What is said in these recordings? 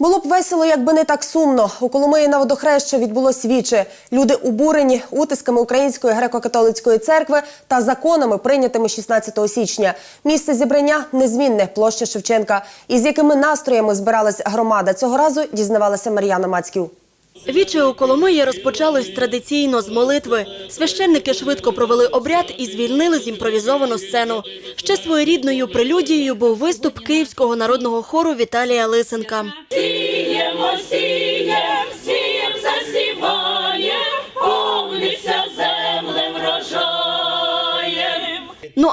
Було б весело, якби не так сумно. У Коломиї на водохреща відбулось віче. Люди обурені утисками Української греко-католицької церкви та законами, прийнятими 16 січня. Місце зібрання незмінне площа Шевченка. Із якими настроями збиралась громада цього разу, дізнавалася Мар'яна Мацьків. Віче у Коломиї розпочалось традиційно з молитви. Священники швидко провели обряд і звільнили з імпровізовану сцену. Ще своєрідною прелюдією був виступ Київського народного хору Віталія Лисенка.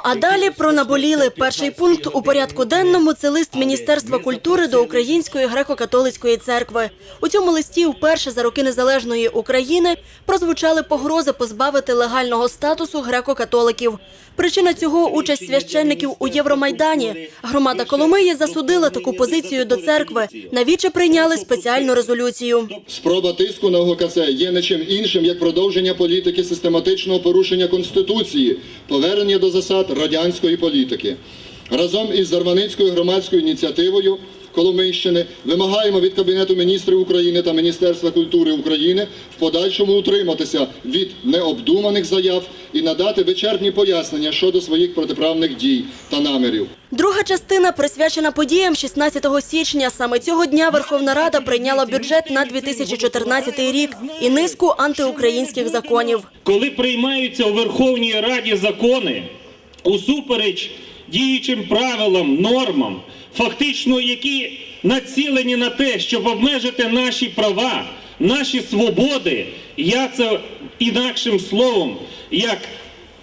А далі про наболіли. Перший пункт у порядку денному це лист Міністерства культури до Української греко-католицької церкви. У цьому листі вперше за роки незалежної України прозвучали погрози позбавити легального статусу греко-католиків. Причина цього участь священників у Євромайдані. Громада Коломиї засудила таку позицію до церкви. Навіче прийняли спеціальну резолюцію. Спроба тиску на ОГКЦ є не чим іншим, як продовження політики систематичного порушення Конституції, повернення до засад радянської політики. Разом із Зарваницькою громадською ініціативою Коломийщини вимагаємо від Кабінету міністрів України та Міністерства культури України в подальшому утриматися від необдуманих заяв і надати вичерпні пояснення щодо своїх протиправних дій та намірів. Друга частина присвячена подіям 16 січня. Саме цього дня Верховна Рада прийняла бюджет на 2014 рік і низку антиукраїнських законів. коли приймаються у Верховній Раді закони усупереч діючим правилам, нормам, фактично які націлені на те, щоб обмежити наші права, наші свободи, я це інакшим словом, як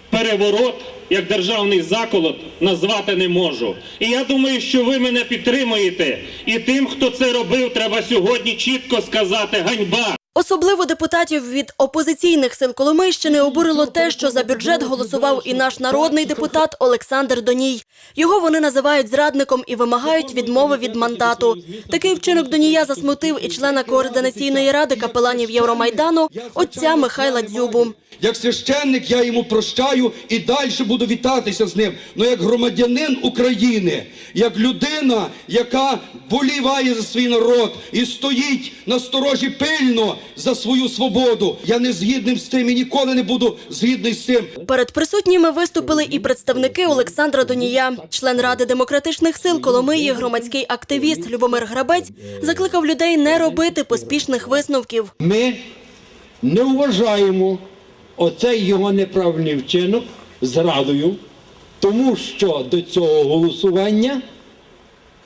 переворот, як державний заколот назвати не можу. І я думаю, що ви мене підтримуєте. І тим, хто це робив, треба сьогодні чітко сказати ганьба. Особливо депутатів від опозиційних сил Коломийщини обурило те, що за бюджет голосував і наш народний депутат Олександр Доній. Його вони називають зрадником і вимагають відмови від мандату. Такий вчинок Донія засмутив і члена координаційної ради капеланів Євромайдану отця Михайла Дзюбу. Як священник я йому прощаю і далі буду вітатися з ним. Ну як громадянин України, як людина, яка боліває за свій народ і стоїть на сторожі пильно за свою свободу. Я не згідним з тим і ніколи не буду згідний з цим. Перед присутніми виступили і представники Олександра Донія. Член Ради демократичних сил Коломиї, громадський активіст Любомир Грабець закликав людей не робити поспішних висновків. Ми не вважаємо оцей його неправильний вчинок зрадою, тому що до цього голосування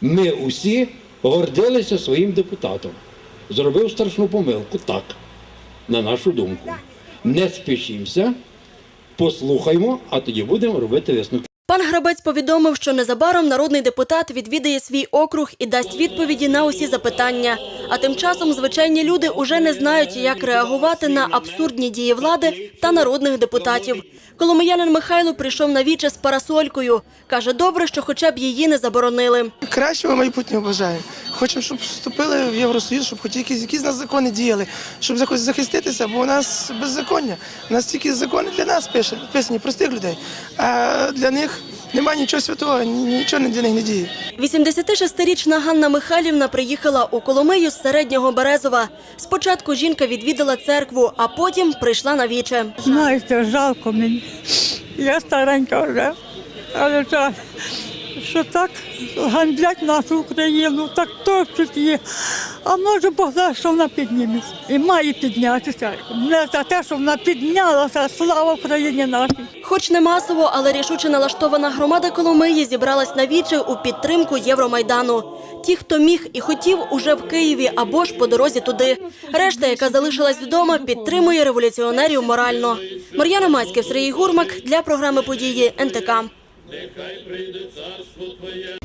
ми усі гордилися своїм депутатом. Зробив страшну помилку, так, на нашу думку. Не спішімося, послухаймо, а тоді будемо робити висновки. Пан Грабець повідомив, що незабаром народний депутат відвідає свій округ і дасть відповіді на усі запитання. А тим часом звичайні люди уже не знають, як реагувати на абсурдні дії влади та народних депутатів. Коломиянин Михайло прийшов на віче з парасолькою. Каже, добре, що хоча б її не заборонили. Кращого майбутнього бажаємо. Хочемо, щоб вступили в Євросоюз, щоб хоч якісь, якісь нас закони діяли, щоб захиститися, бо у нас беззаконня. У нас тільки закони для нас пише- писані, простих людей. А для них немає нічого святого, нічого для них не діє. 86-річна Ганна Михайлівна приїхала у Коломию з середнього Березова. Спочатку жінка відвідала церкву, а потім прийшла на віче. Знаєте, жалко мені. Я старенька вже, але жаль, що так гандлять нашу Україну, так топчуть її. А може Бог дасть, що вона підніметься. І має піднятися. Не за те, що вона піднялася, слава Україні нашій. Хоч не масово, але рішуче налаштована громада Коломиї зібралась на віче у підтримку Євромайдану. Ті, хто міг і хотів, уже в Києві або ж по дорозі туди. Решта, яка залишилась вдома, підтримує революціонерів морально. Мар'яна Мацьків, Сергій Гурмак для програми події НТК. Нехай прийде царство Твоє,